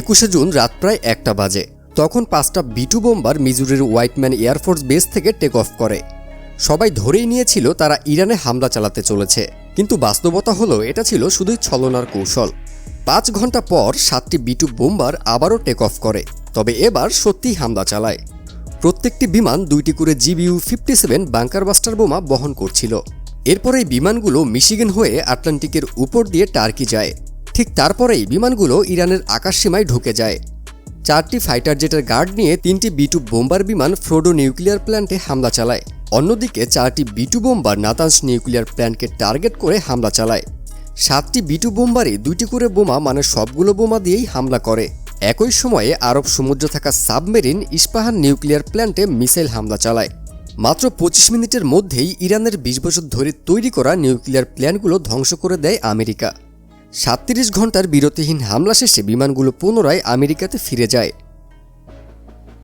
একুশে জুন রাত প্রায় একটা বাজে। তখন পাঁচটা বিটু বোম্বার মিজুরির হোয়াইটম্যান এয়ারফোর্স বেস থেকে টেক অফ করে। সবাই ধরেই নিয়েছিল তারা ইরানে হামলা চালাতে চলেছে। কিন্তু বাস্তবতা হলো, এটা ছিল শুধুই ছলনার কৌশল। পাঁচ ঘণ্টা পর সাতটি বিটু বোম্বার আবারও টেক অফ করে, তবে এবার সত্যিই হামলা চালায়। প্রত্যেকটি বিমান দুইটি করে GBU fifty seven bunker buster বোমা বহন করছিল। এরপর এই বিমানগুলো মিশিগান হয়ে আটলান্টিকের উপর দিয়ে টার্কি যায়। ঠিক তারপরেই বিমানগুলো ইরানের আকাশসীমায় ঢুকে যায়। চারটি ফাইটার জেটের গার্ড নিয়ে তিনটি বিটু বোম্বার বিমান ফ্রোডো নিউক্লিয়ার প্ল্যান্টে হামলা চালায়। অন্যদিকে চারটি B two bomber Natanz nuclear প্ল্যান্টকে target করে হামলা চালায়। সাতটি বিটু বোম্বারই দুইটি করে বোমা মানে সবগুলো বোমা দিয়েই হামলা করে। একই সময়ে আরব সমুদ্রে থাকা সাবমেরিন ইস্পাহান নিউক্লিয়ার প্ল্যান্টে মিসাইল হামলা চালায়। মাত্র পঁচিশ মিনিটের মধ্যেই ইরানের বিশ বছর ধরে তৈরি করা নিউক্লিয়ার প্ল্যান্টগুলো ধ্বংস করে দেয় আমেরিকা। সাতত্রিশ ঘণ্টার বিরতিহীন হামলা শেষে বিমানগুলো পুনরায় আমেরিকাতে ফিরে যায়।